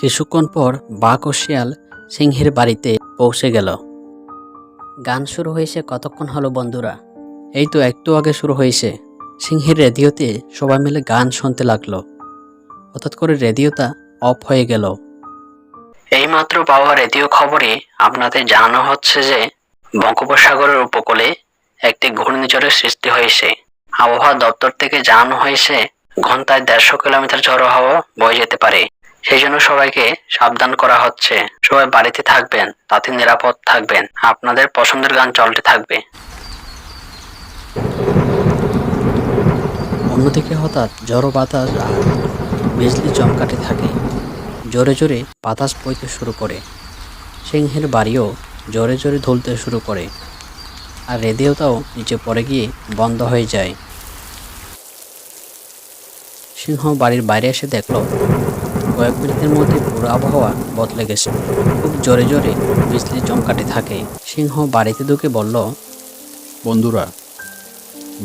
কিছুক্ষণ পর বাঘ ও শিয়াল সিংহের বাড়িতে পৌঁছে গেল। গান শুরু হয়েছে কতক্ষণ হলো বন্ধুরা? এই তো একটু আগে শুরু হয়েছে। সিংহের রেডিওতে সবাই মিলে গান শুনতে লাগল। হঠাৎ করে রেডিওটা অফ হয়ে গেল। এইমাত্র পাওয়া রেডিও খবরে আপনাদের জানানো হচ্ছে যে বঙ্গোপসাগরের উপকূলে একটি ঘূর্ণিঝড়ের সৃষ্টি হয়েছে। আবহাওয়া দপ্তর থেকে জানানো হয়েছে, ঘন্টায় দেড়শো কিলোমিটার ঝড়ো হাওয়া বয়ে যেতে পারে। সেই জন্য সবাইকে সাবধান করা হচ্ছে। সবাই বাড়িতে থাকবেন, তাতে নিরাপদ থাকবেন। আপনাদের পছন্দের গান চলতে থাকবে। অন্যদিকে হঠাৎ ঝড়ো বাতাস আর বিজলি চমকাতে থাকে। জোরে জোরে বাতাস বইতে শুরু করে। সিংহের বাড়িও জোরে জোরে ধুলতে শুরু করে। আর রেডিওটাও নিচে পড়ে গিয়ে বন্ধ হয়ে যায়। সিংহ বাড়ির বাইরে এসে দেখল, কয়েক মিনিটের মধ্যে পুরো আবহাওয়া বদলে গেছে। খুব জোরে জোরে বিজলি চমকাতে থাকে। সিংহ বাড়িতে ঢুকে বলল, বন্ধুরা,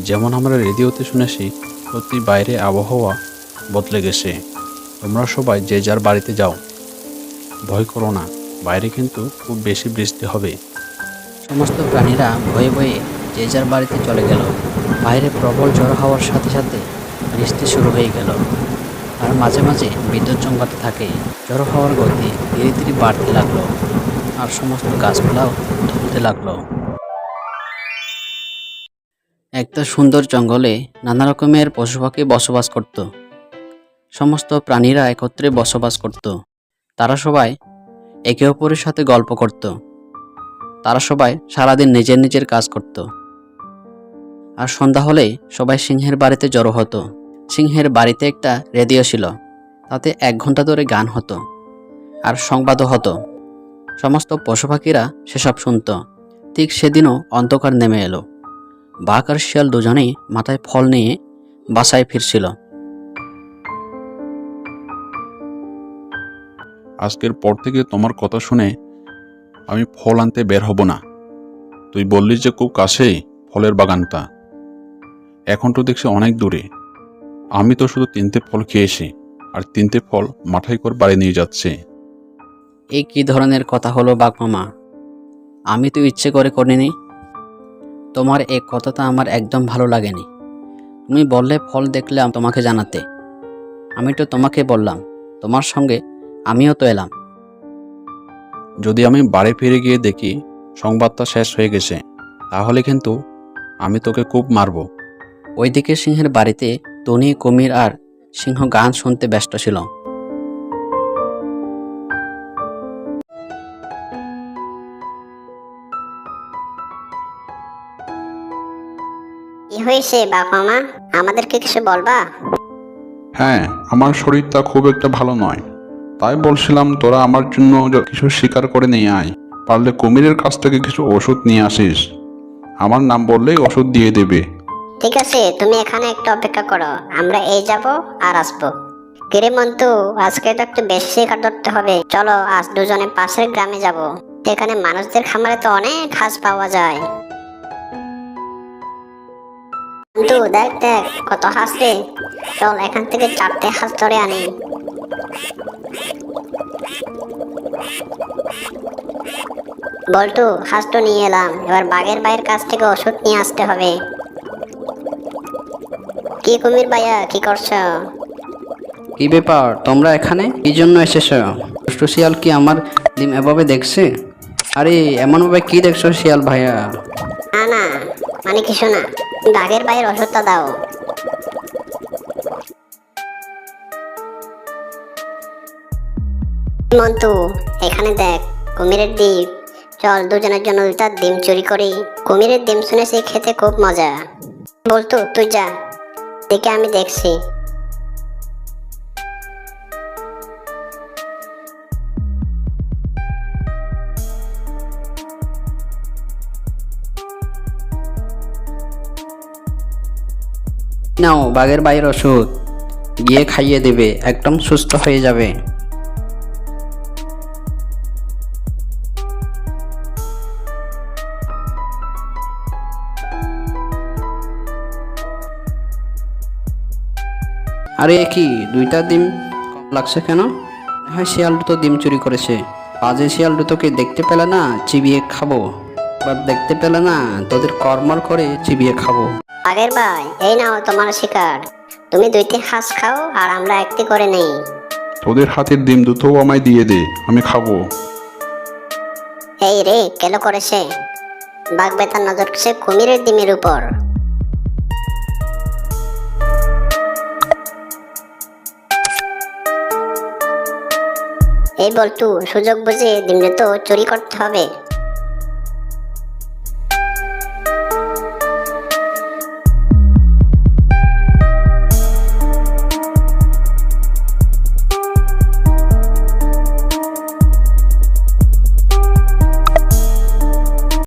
যেমন আমরা রেডিওতে শুনেছি সত্যি বাইরে আবহাওয়া বদলে গেছে। তোমরা সবাই যে যার বাড়িতে যাও। ভয় করো না, বাইরে কিন্তু খুব বেশি বৃষ্টি হবে। সমস্ত প্রাণীরা ভয়ে ভয়ে যে যার বাড়িতে চলে গেল। বাইরে প্রবল ঝড় হওয়ার সাথে সাথে বৃষ্টি শুরু হয়ে গেল। আর মাঝে মাঝে বিদ্যুৎ চমকাতে থাকে। ঝড় হওয়ার গতি ধীরে ধীরে বাড়তে লাগল। আর সমস্ত গাছপালাও ধুলতে লাগল। একটা সুন্দর জঙ্গলে নানা রকমের পশু পাখি বসবাস করত। সমস্ত প্রাণীরা একত্রে বসবাস করত। তারা সবাই একে অপরের সাথে গল্প করত। তারা সবাই সারাদিন নিজের নিজের কাজ করত। আর সন্ধ্যা হলেই সবাই সিংহের বাড়িতে জড়ো হতো। সিংহের বাড়িতে একটা রেডিও ছিল, তাতে এক ঘণ্টা ধরে গান হতো আর সংবাদও হতো। সমস্ত পশু পাখিরা সেসব শুনত। ঠিক সেদিনও অন্ধকার নেমে এলো। বাঘ আর শিয়াল দুজনেই মাথায় ফল নিয়ে বাসায় ফিরছিল। আজকের পর থেকে তোমার কথা শুনে আমি ফল আনতে বের হব না। তুই বললি যে খুব কাছেই ফলের বাগানটা। এখন তো দেখছি অনেক দূরে। আমি তো শুধু তিনটে ফল খেয়েছি, আর তিনটে ফল মাথায় করে বাড়ি নিয়ে যাচ্ছে। এই কি ধরনের কথা হলো বাঘ মামা আমি তো ইচ্ছে করে করিনি। তোমার এই কথাটা আমার একদম ভালো লাগেনি। তুমি বললে ফল দেখলে তোমাকে জানাতে। আমি তো তোমাকে বললাম, তোমার সঙ্গে আমিও তো এলাম। যদি আমি বাড়ি ফিরে গিয়ে দেখি সংবাদটা শেষ হয়ে গেছে তাহলে কিন্তু আমি তোকে খুব মারবো। ওইদিকে সিংহের বাড়িতে টনি কুমির আর সিংহ গান শুনতে ব্যস্ত ছিল। কি হয়েছে বাবা মা? আমাদেরকে কিছু বলবা? হ্যাঁ আমার শরীরটা খুব একটা ভালো নয়। তাই বলছিলাম, তোরা আমার জন্য কিছু শিকার করে নিয়ে আয়। পারলে কুমিরের কাছ থেকে কিছু ওষুধ নিয়ে আসিস। আমার নাম বললেই ওষুধ দিয়ে দেবে। ঠিক আছে, তুমি এখানে একটু অপেক্ষা করো। আমরা এই যাব আর আসব। কিরে মন্তু আজকে তো একটু বেশি শিকার ধরতে হবে। চলো, আজ দুজনে পাশের গ্রামে যাব। সেখানে মানুষদের খামারে তো অনেক হাঁস পাওয়া যায়। মন্তু দেখ দেখ, কত হাঁস রে। চল, এখান থেকে চারটে হাঁস ধরে আনি। বল্টু হাঁস তো নিয়ে এলাম। এবার বাঘের ভাইয়ের কাছ থেকে ওষুধ নিয়ে আসতে হবে। কি কুমির ভাইয়া কি করছ? কি ব্যাপার? তোমরা এখানে? কি জন্য এসেছ? দুষ্টু শিয়াল কি আমার ডিম এভাবে দেখছে? আরে এমনভাবে কি দেখছ শিয়াল ভাইয়া? না না মানে কিছু না। বাঘের ভাইয়ের ওষুধটা দাও। মন্তু এখানে দেখ, কুমিরের দ্বীপ চল দুজনের জন্য দুটা ডিম চুরি করি। কুমিরের ডিম শুনেছি খেতে খুব মজা। বলতো, তুই যা। দেখে আমি দেখছি। নাও, বাঘের বাইরের ওষুধ। গিয়ে খাইয়ে দেবে, একদম সুস্থ হয়ে যাবে। আরে কি দুইটা ডিম কম লাগছে কেন? হয় শিয়াল দুটো ডিম চুরি করেছে। আজে শিয়াল দুটোকে দেখতে পেলে না চিবিয়ে খাব। এবার দেখতে পেলে না তোদের কর্মর করে চিবিয়ে খাব। আগের ভাই এই নাও তোমার শিকার। তুমি দুইটি হাঁস খাও আর আমরা একটি করে নেই। তোদের হাতের ডিম দুটোও আমায় দিয়ে দে আমি খাব। এই রে কেলো করেছে? বাঘ বেতার নজর সে কুমিরের ডিমের উপর। এই বলটু সুযোগ বুঝে দিনে তো চুরি করতে হবে।